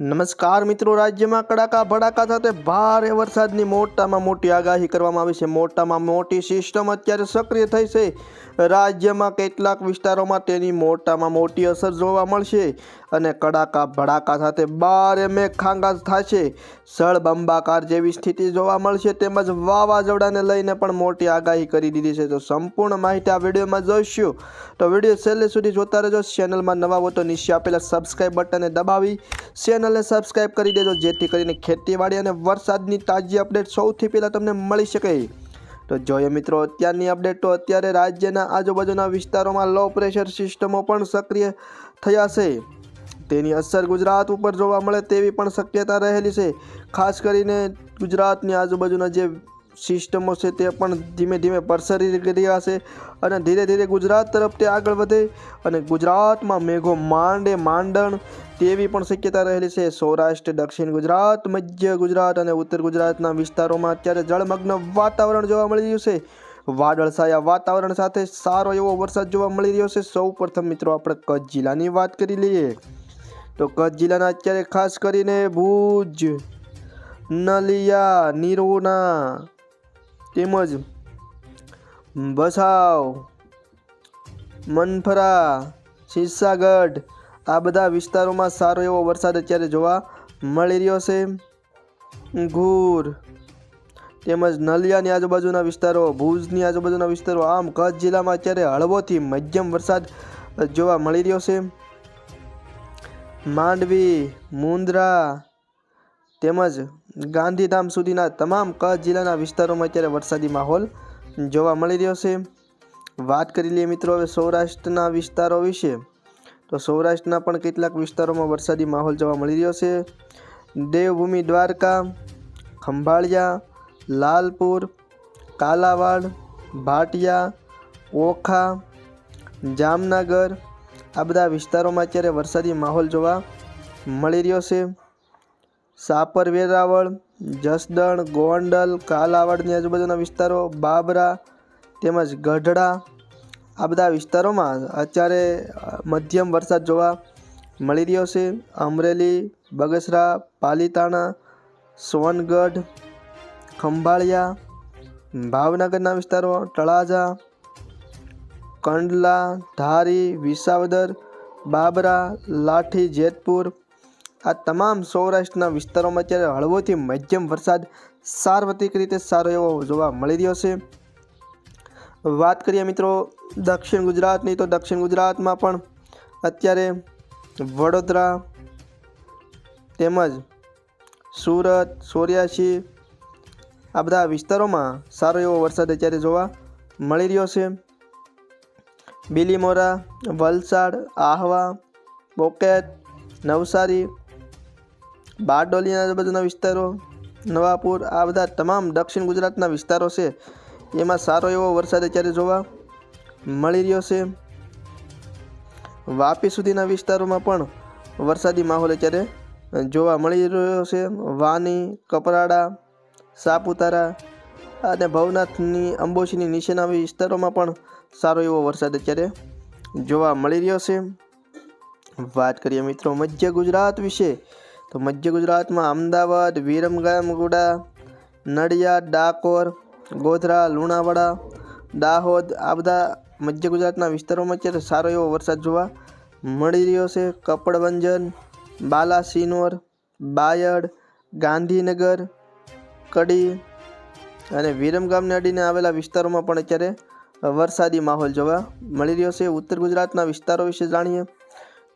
નમસ્કાર મિત્રો, રાજ્યમાં કડાકા ભડાકા સાથે ભારે વરસાદની મોટામાં મોટી આગાહી કરવામાં આવી છે. મોટામાં મોટી સિસ્ટમ અત્યારે સક્રિય થઈ છે. રાજ્યમાં કેટલાક વિસ્તારોમાં તેની મોટામાં મોટી અસર જોવા મળશે. અને કડાકા ભડાકા સાથે ભારે મેઘખાંગાસ થશે. સળબંબાકાર જેવી સ્થિતિ જોવા મળશે તેમજ વાવાઝોડાને લઈને પણ મોટી આગાહી કરી દીધી છે. તો સંપૂર્ણ માહિતી આ વિડીયોમાં જોઈશું. તો વીડિયો છેલ્લે સુધી જોતા રહેજો. ચેનલમાં નવા હો તો નીચે આપેલા સબસ્ક્રાઈબ બટનને દબાવી, ચેનલને સબસ્ક્રાઈબ કરી દેજો, જેથી કરીને ખેતીવાડી અને વરસાદની તાજી અપડેટ સૌથી પહેલાં તમને મળી શકે. તો જોઈએ મિત્રો, અત્યારની અપડેટ તો અત્યારે રાજ્યના આજુબાજુના વિસ્તારોમાં લો પ્રેશર સિસ્ટમો પણ સક્રિય થયા છે. તેની અસર ગુજરાત ઉપર જોવા મળે તેવી પણ શક્યતા રહેલી છે. ખાસ કરીને ગુજરાતની આજુબાજુના જે સિસ્ટમો છે તે પણ ધીમે ધીમે પ્રસરી રહ્યા છે અને ધીરે ધીરે ગુજરાત તરફ તે આગળ વધે અને ગુજરાતમાં મેઘો માંડે માંડણ તેવી પણ શક્યતા રહેલી છે. સૌરાષ્ટ્ર, દક્ષિણ ગુજરાત, મધ્ય ગુજરાત અને ઉત્તર ગુજરાતના વિસ્તારોમાં અત્યારે જળમગ્ન વાતાવરણ જોવા મળી રહ્યું છે. વાદળછાયા વાતાવરણ સાથે સારો એવો વરસાદ જોવા મળી રહ્યો છે. સૌ પ્રથમ મિત્રો આપણે કચ્છ જિલ્લાની વાત કરી લઈએ. તો કચ્છ જિલ્લાના અત્યારે ખાસ કરીને ભુજ, નલિયા, નિરોના તેમજ બસાવ મનફરા, શિરસાગઢ આ બધા વિસ્તારોમાં સારો એવો વરસાદ અત્યારે જોવા મળી રહ્યો છે. ઘૂર તેમજ નલિયાની આજુબાજુના વિસ્તારો, ભુજની આજુબાજુના વિસ્તારો, આમ કચ્છ જિલ્લામાં અત્યારે હળવોથી મધ્યમ વરસાદ જોવા મળી રહ્યો છે. માંડવી, મુંદ્રા તેમજ ગાંધીધામ સુધીના તમામ કચ્છ જિલ્લાના વિસ્તારોમાં અત્યારે વરસાદી માહોલ જોવા મળી રહ્યો છે. વાત કરી લઈએ મિત્રો હવે સૌરાષ્ટ્રના વિસ્તારો વિશે. તો સૌરાષ્ટ્રના પણ કેટલાક વિસ્તારોમાં વરસાદી માહોલ જોવા મળી રહ્યો છે. દેવભૂમિ દ્વારકા, ખંભાળિયા, લાલપુર, કાલાવાડ, ભાટિયા, ઓખા, જામનગર આ બધા વિસ્તારોમાં અત્યારે વરસાદી માહોલ જોવા મળી રહ્યો છે. સાપર, વેરાવળ, જસદણ, ગોંડલ કાલાવાડની આજુબાજુના વિસ્તારો, બાબરા તેમજ ગઢડા આ બધા વિસ્તારોમાં અત્યારે મધ્યમ વરસાદ જોવા મળી રહ્યો છે. અમરેલી, બગસરા, પાલીતાણા, સોનગઢ, ખંભાળિયા, ભાવનગરના વિસ્તારો, તળાજા કંડલા, ધારી, વિસાવદર, બાબરા, લાઠી, જેતપુર આ તમામ સૌરાષ્ટ્રના વિસ્તારોમાં અત્યારે હળવોથી મધ્યમ વરસાદ સાર્વત્રિક રીતે સારો એવો જોવા મળી રહ્યો છે. વાત કરીએ મિત્રો દક્ષિણ ગુજરાતની, તો દક્ષિણ ગુજરાતમાં પણ અત્યારે વડોદરા તેમજ સુરત, સોર્યાસી આ બધા વિસ્તારોમાં સારો એવો વરસાદ અત્યારે જોવા મળી રહ્યો છે. બીલીમોરા, વલસાડ, આહવા, બોકેત, નવસારી, બારડોલીના આજુબાજુના વિસ્તારો, નવાપુર, આ બધા તમામ દક્ષિણ ગુજરાતના વિસ્તારો છે. એમાં સારો એવો વરસાદ અત્યારે જોવા મળી રહ્યો છે. વાપી સુધીના વિસ્તારોમાં પણ વરસાદી માહોલ અત્યારે જોવા મળી રહ્યો છે. વાની, કપરાડા, સાપુતારા અને ભવનાથની અંબોશીની નીચેના વિસ્તારોમાં પણ સારો એવો વરસાદ અત્યારે જોવા મળી રહ્યો છે. વાત કરીએ મિત્રો મધ્ય ગુજરાત વિશે, તો મધ્ય ગુજરાતમાં અમદાવાદ વિરમગામગુડા નડિયાદ, ડાકોર, ગોધરા, લુણાવાડા, દાહોદ આ બધા મધ્ય ગુજરાતના વિસ્તારોમાં અત્યારે સારો એવો વરસાદ જોવા મળી રહ્યો છે. કપડવંજન, બાલાસિનોર, બાયડ, ગાંધીનગર, કડી અને વિરમગામને અડીને આવેલા વિસ્તારોમાં પણ અત્યારે વરસાદી માહોલ જોવા મળી રહ્યો છે. ઉત્તર ગુજરાતના વિસ્તારો વિશે જાણીએ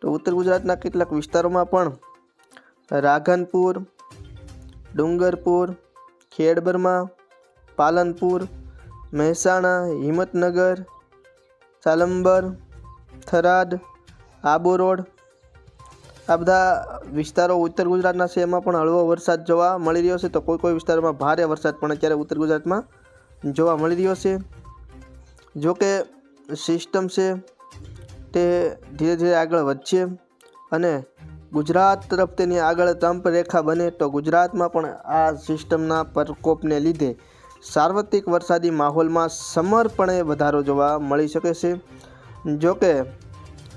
તો ઉત્તર ગુજરાતના કેટલાક વિસ્તારોમાં પણ રાધનપુર, ડુંગરપુર, ખેડબરમા, પાલનપુર, મહેસાણા, હિંમતનગર, સાલંબર, થરાદ, આબુ રોડ આ બધા વિસ્તારો ઉત્તર ગુજરાતના છે. એમાં પણ હળવો વરસાદ જોવા મળી રહ્યો છે. તો કોઈ કોઈ વિસ્તારોમાં ભારે વરસાદ પણ અત્યારે ઉત્તર ગુજરાતમાં જોવા મળી રહ્યો છે. જો કે સિસ્ટમ છે તે ધીરે ધીરે આગળ વધશે અને ગુજરાત તરફ તેની આગળ તંપ રેખા બને તો ગુજરાતમાં પણ આ સિસ્ટમના પ્રકોપને લીધે સાર્વત્રિક વરસાદી માહોલમાં સમર્પણે વધારો જોવા મળી શકે છે. જો કે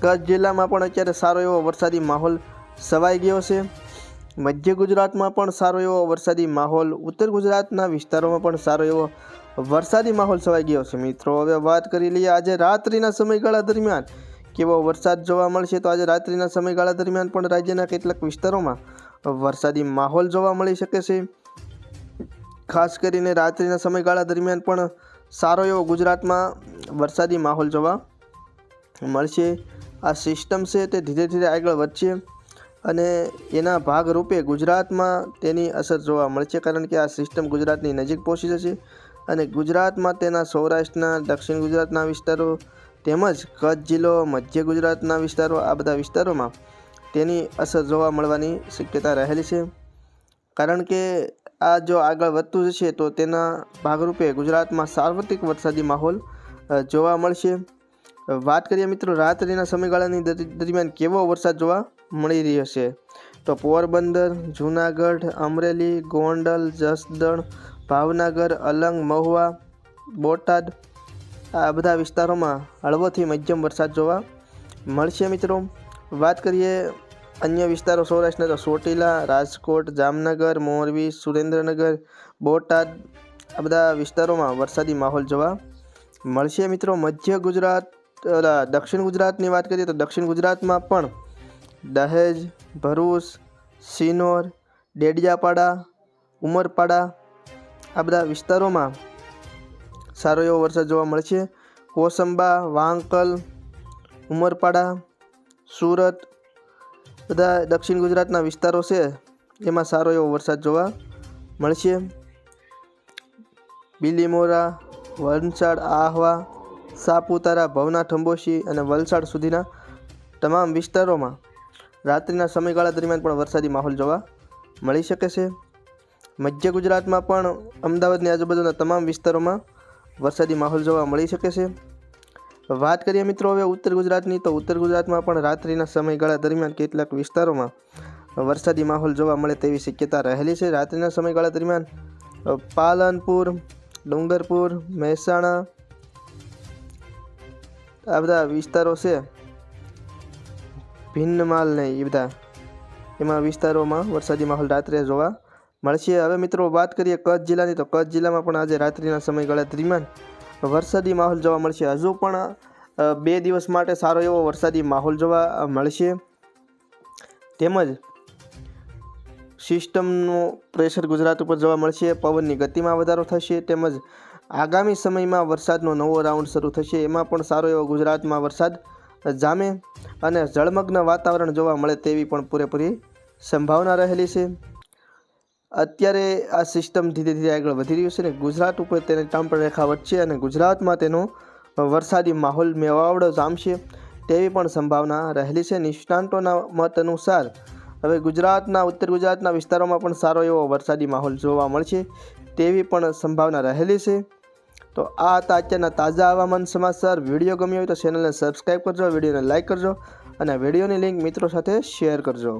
કચ્છ જિલ્લામાં પણ અત્યારે સારો એવો વરસાદી માહોલ સવાઈ ગયો છે. મધ્ય ગુજરાતમાં પણ સારો એવો વરસાદી માહોલ, ઉત્તર ગુજરાતના વિસ્તારોમાં પણ સારો એવો વરસાદી માહોલ છવાઈ ગયો છે. મિત્રો, હવે વાત કરી લઈએ આજે રાત્રિના સમયગાળા દરમિયાન. કેવો વરસાદ જોવા મળશે તો આજે રાત્રિના સમયગાળા દરમિયાન પણ રાજ્યના કેટલાક વિસ્તારોમાં વરસાદી માહોલ જોવા મળી શકે છે. ખાસ કરીને રાત્રિના સમયગાળા દરમિયાન પણ સારો એવો ગુજરાતમાં વરસાદી માહોલ જોવા મળશે. આ સિસ્ટમ છે તે ધીરે ધીરે આગળ વધશે અને એના ભાગરૂપે ગુજરાતમાં તેની અસર જોવા મળશે કારણ કે આ સિસ્ટમ ગુજરાતની નજીક પહોંચી જશે. અને ગુજરાતમાં તેના સૌરાષ્ટ્રના, દક્ષિણ ગુજરાતના વિસ્તારો તેમજ કચ્છ જિલ્લો, મધ્ય ગુજરાતના વિસ્તારો, આ બધા વિસ્તારોમાં તેની અસર જોવા મળવાની શક્યતા રહેલી છે. કારણ કે આ જો આગળ વધતું જશે તો તેના ભાગરૂપે ગુજરાતમાં સાર્વત્રિક વરસાદી માહોલ જોવા મળશે. વાત કરીએ મિત્રો રાત્રિના સમયગાળાની દરમિયાન કેવો વરસાદ જોવા મળી રહ્યો છે? તો પોરબંદર, જૂનાગઢ, અમરેલી, ગોંડલ, જસદણ ભાવનગર, અલંગ, મહુવા, બોટાદ આ બધા વિસ્તારોમાં હળવોથી મધ્યમ વરસાદ જોવા મળશે મિત્રો. વાત કરીએ અન્ય વિસ્તારો, સૌરાષ્ટ્રના તો ચોટીલા, રાજકોટ, જામનગર, મોરબી, સુરેન્દ્રનગર, બોટાદ આ બધા વિસ્તારોમાં વરસાદી માહોલ જોવા મળશે મિત્રો. મધ્ય ગુજરાત દક્ષિણ ગુજરાતની વાત કરીએ તો દક્ષિણ ગુજરાતમાં પણ દહેજ, ભરૂચ સિનોર ડેડિયાપાડા, ઉમરપાડા આ બધા વિસ્તારોમાં સારો એવો વરસાદ જોવા મળશે કોસંબા, વાંકલ, ઉમરપાડા, સુરત, બધા દક્ષિણ ગુજરાતના વિસ્તારો છે એમાં સારો એવો વરસાદ જોવા મળશે બીલીમોરા, વલસાડ, આહવા, સાપુતારા, ભવના થંબોશી અને વલસાડ સુધીના તમામ વિસ્તારોમાં રાત્રિના સમયગાળા દરમિયાન પણ વરસાદી માહોલ જોવા મળી શકે છે. મધ્ય ગુજરાતમાં પણ અમદાવાદની આજુબાજુના તમામ વિસ્તારોમાં વરસાદી માહોલ જોવા મળી શકે છે. વાત કરીએ મિત્રો હવે ઉત્તર ગુજરાતની, તો ઉત્તર ગુજરાતમાં પણ રાત્રિના સમયગાળા દરમિયાન કેટલાક વિસ્તારોમાં વરસાદી માહોલ જોવા મળે તેવી શક્યતા રહેલી છે. રાત્રિના સમયગાળા દરમિયાન પાલનપુર, ડુંગરપુર, મહેસાણા, આ બધા વિસ્તારો છે. ભિન્નમાલ ને એ બધા એમાં વિસ્તારોમાં વરસાદી માહોલ રાત્રે જોવા મળશે. હવે મિત્રો વાત કરીએ કચ્છ જિલ્લાની. તો કચ્છ જિલ્લામાં પણ આજે રાત્રિના સમયગાળા દરમિયાન વરસાદી માહોલ જોવા મળશે. હજુ પણ બે દિવસ માટે સારો એવો વરસાદી માહોલ જોવા મળશે. તેમજ સિસ્ટમનું પ્રેશર ગુજરાત ઉપર જોવા મળશે. પવનની ગતિમાં વધારો થશે. તેમજ આગામી સમયમાં વરસાદનો નવો રાઉન્ડ શરૂ થશે. એમાં પણ સારો એવો ગુજરાતમાં વરસાદ જામે અને જળમગ્ન વાતાવરણ જોવા મળે તેવી પણ પૂરેપૂરી સંભાવના રહેલી છે. અત્યારે આ સિસ્ટમ ધીરે ધીરે આગળ વધી રહ્યું છે ને ગુજરાત ઉપર તેની ટાંપણ રેખા વધશે અને ગુજરાતમાં તેનો વરસાદી માહોલ મેવાવડો જામશે તેવી પણ સંભાવના રહેલી છે. નિષ્ણાંતોના મત અનુસાર હવે ગુજરાતના, ઉત્તર ગુજરાતના વિસ્તારોમાં પણ સારો એવો વરસાદી માહોલ જોવા મળશે તેવી પણ સંભાવના રહેલી છે. તો આ હતા અત્યારના તાજા હવામાન સમાચાર. વીડિયો ગમ્યો હોય તો ચેનલને સબસ્ક્રાઈબ કરજો, વિડીયોને લાઇક કરજો અને વિડીયોની લિંક મિત્રો સાથે શેર કરજો.